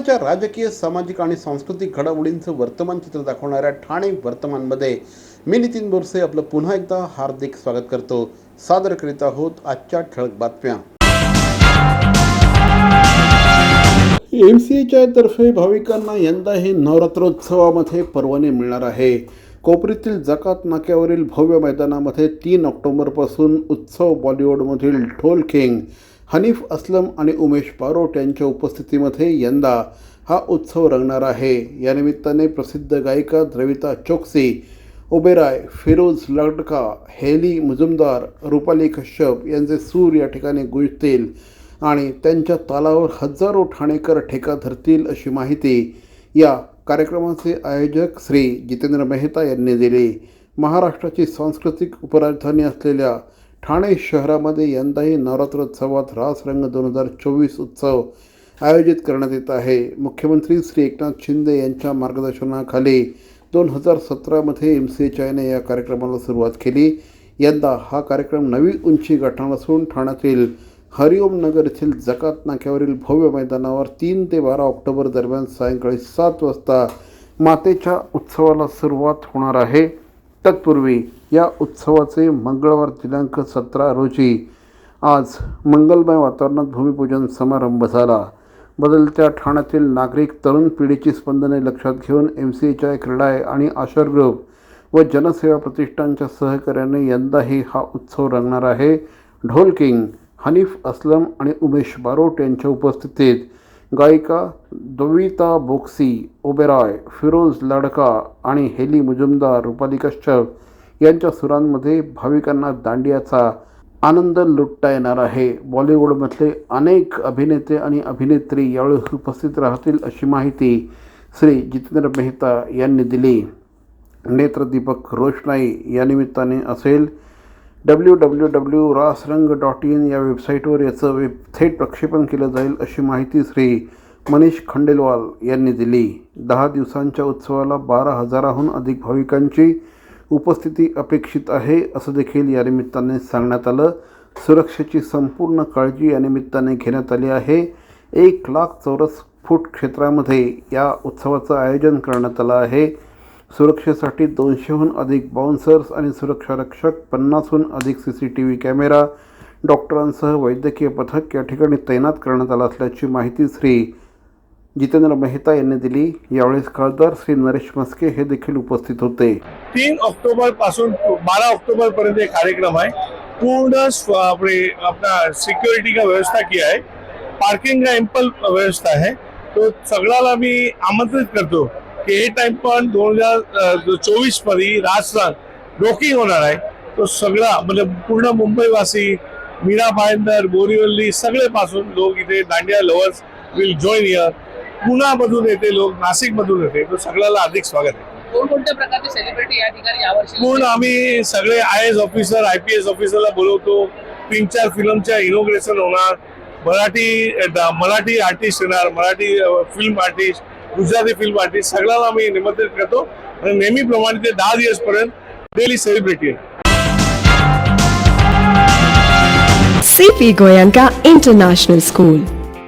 ठाण्याच्या राजकीय सामाजिक आणि सांस्कृतिक घडामोडींचं वर्तमान चित्र दाखवणाऱ्या ठाणे वर्तमानमध्ये मी नितीन बोरसे आपलं पुन्हा एकदा हार्दिक स्वागत करतो. सादर करीत आहोत आजच्या ठळक बातम्या. एम सी एच्या तर्फे भाविकांना यंदा हे नवरात्रोत्सवामध्ये परवाने मिळणार आहे. कोपरीतील जकात नाक्यावरील भव्य मैदानामध्ये तीन ऑक्टोबरपासून उत्सव बॉलिवूडमधील ढोल किंग हनीफ असलम आणि उमेश पारोट यांच्या उपस्थितीमध्ये यंदा हा उत्सव रंगणार आहे. या निमित्ताने प्रसिद्ध गायिका द्रविता चोक्सी ओबेराय फिरोज लडका हेली मुजुमदार रुपाली कश्यप यांचे सूर या ठिकाणी गुंजतील आणि त्यांच्या तालावर हजारो ठाणेकर ठेका धरतील अशी माहिती या कार्यक्रमाचे आयोजक श्री जितेंद्र मेहता यांनी दिली. महाराष्ट्राची सांस्कृतिक उपराजधानी असलेल्या ठाणे शहरामध्ये यंदाही नवरात्रोत्सवात रासरंग दोन हजार चोवीस उत्सव आयोजित करण्यात येत आहे. मुख्यमंत्री श्री एकनाथ शिंदे यांच्या मार्गदर्शनाखाली दोन हजार सतरामध्ये एम सी एच आयने या कार्यक्रमाला सुरुवात केली. यंदा हा कार्यक्रम नवी उंची गाठणार असून ठाण्यातील हरिओम नगर येथील जकात नाक्यावरील भव्य मैदानावर तीन ते बारा ऑक्टोबर दरम्यान सायंकाळी सात वाजता मातेच्या उत्सवाला सुरुवात होणार आहे. तत्पूर्वी या उत्सवाचे मंगळवार दिनांक सतरा रोजी आज मंगलमय वातावरणात भूमिपूजन समारंभ झाला. बदलत्या ठाण्यातील नागरिक तरुण पिढीची स्पंदने लक्षात घेऊन M C H I CREDAI आणि आशर ग्रुप व जनसेवा प्रतिष्ठानच्या सहकार्याने यंदाही हा उत्सव रंगणार आहे. ढोल किंग हनीफ असलम आणि उमेश बारोट यांच्या उपस्थितीत गायिका दोविता बोक्सी ओबेरॉय फिरोज लाडका आणि हेली मुजुमदार रुपाली कश्यप यांच्या सुरांमध्ये भाविकांना दांडियाचा आनंद लुटता येणार आहे. बॉलिवूडमधले अनेक अभिनेते आणि अभिनेत्री यावेळी उपस्थित राहतील अशी माहिती श्री जितेंद्र मेहता यांनी दिली. नेत्रदीपक रोषणाई या निमित्ताने असेल. W W W Rasrang dot in या वेबसाईटवर याचं वेब थेट प्रक्षेपण केलं जाईल अशी माहिती श्री मनीष खंडेलवाल यांनी दिली. दहा दिवसांच्या उत्सवाला बारा हजाराहून अधिक भाविकांची उपस्थिती अपेक्षित आहे असं देखील या निमित्ताने सांगण्यात आलं. सुरक्षेची संपूर्ण काळजी या निमित्ताने घेण्यात आली आहे. एक लाख चौरस फूट क्षेत्रामध्ये या उत्सवाचं आयोजन करण्यात आलं आहे. सुरक्षेसाठी दोनशेहून अधिक बाउन्सर्स आणि सुरक्षारक्षक पन्नासहून अधिक C C T V camera डॉक्टरांसह वैद्यकीय पथक या ठिकाणी तैनात करण्यात आलं असल्याची माहिती श्री जितेंद्र मेहता यांनी दिली. यावेळेस खासदार श्री नरेश मस्के हे देखील उपस्थित होते. तीन ऑक्टोबर पासून बारा ऑक्टोबर पर्यंत एक कार्यक्रम आहे. पूर्ण आपले अपना सिक्योरिटी का व्यवस्था किया है पार्किंग का एम्पल व्यवस्था है तो सगळ्याला मी आमंत्रित करतो की हे टाइम पण दोन हज़ार चोवीस मध्ये राजस्थान रोकिंग होणार आहे. तो सगळा, म्हणजे पूर्ण मुंबईवासी, मीरा भाईंदर, बोरीवल्ली सगळे पासून लोक इथे dandiya lovers will join year पुण्यामधून येते लोक नाशिक मधून येते. तो सगळ्याला अधिक स्वागत आहे. कोणकोणत्या प्रकारचे सेलिब्रिटी या ठिकाणी यावर्षी पूर्ण आम्ही सगळे I S officer I P S ऑफिसरला बोलवतो. तीन चार फिल्मच्या इनोग्रेशन होणार. मराठी ड- मराठी आर्टिस्ट येणार Marathi film artist Gujarati film artist सगळ्याला आम्ही निमंत्रित करतो. आणि नेहमीप्रमाणे ते दहा दिवस पर्यंत डेली सेलिब्रिटी आहे CP Goyanka International School.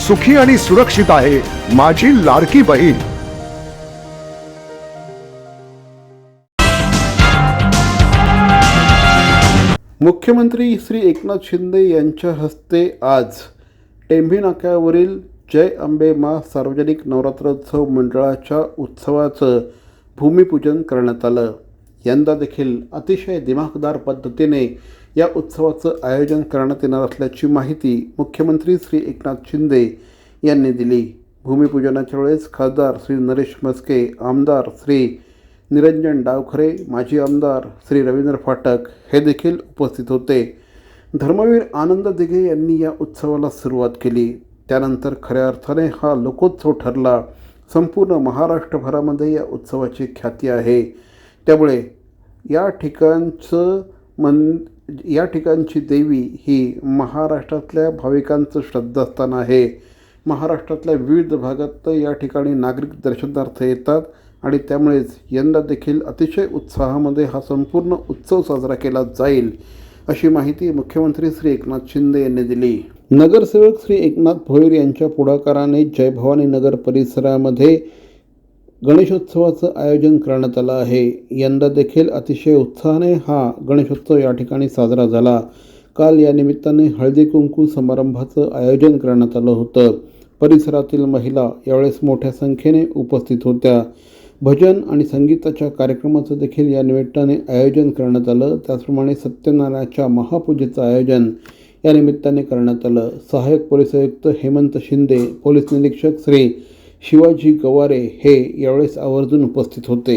सुखी आणि सुरक्षित आहे माझी लाडकी बहीण. मुख्यमंत्री श्री एकनाथ शिंदे यांच्या हस्ते आज टेंभी नाक्यावरील जय अंबे मा सार्वजनिक नवरात्रोत्सव मंडळाच्या उत्सवाचं भूमिपूजन करण्यात आलं. यंदा देखील अतिशय दिमाखदार पद्धतीने या उत्सवाचं आयोजन करण्यात येणार असल्याची माहिती मुख्यमंत्री श्री एकनाथ शिंदे यांनी दिली. भूमिपूजनाच्या वेळेस खासदार श्री नरेश मस्के आमदार श्री निरंजन डावखरे माजी आमदार श्री रवींद्र फाटक हे देखील उपस्थित होते. धर्मवीर आनंद दिघे यांनी या उत्सवाला सुरुवात केली. त्यानंतर खऱ्या अर्थाने हा लोकोत्सव ठरला. संपूर्ण महाराष्ट्रभरामध्ये या उत्सवाची ख्याती आहे. त्यामुळे या ठिकाणचं मन या ठिकाणची देवी ही महाराष्ट्रातल्या भाविकांचं श्रद्धास्थान आहे. महाराष्ट्रातल्या विविध भागात या ठिकाणी नागरिक दर्शनार्थ येतात आणि त्यामुळेच यंदा देखील अतिशय उत्साहामध्ये हा संपूर्ण उत्सव साजरा केला जाईल अशी माहिती मुख्यमंत्री श्री एकनाथ शिंदे यांनी दिली. नगरसेवक श्री एकनाथ भोईर यांच्या पुढाकाराने जय भवानी नगर परिसरामध्ये गणेशोत्सवाचं आयोजन करण्यात आलं आहे. यंदा देखील अतिशय उत्साहाने हा गणेशोत्सव या ठिकाणी साजरा झाला. काल या निमित्ताने हळदी कुंकू समारंभाचं आयोजन करण्यात आलं होतं. परिसरातील महिला यावेळेस मोठ्या संख्येने उपस्थित होत्या. भजन आणि संगीताच्या कार्यक्रमाचं देखील या निमित्ताने आयोजन करण्यात आलं. त्याचप्रमाणे सत्यनारायणाच्या महापूजेचं आयोजन या निमित्ताने करण्यात आलं. सहाय्यक पोलीस आयुक्त हेमंत शिंदे पोलीस निरीक्षक श्री शिवाजी गवारे हे यावेळेस आवर्जून उपस्थित होते.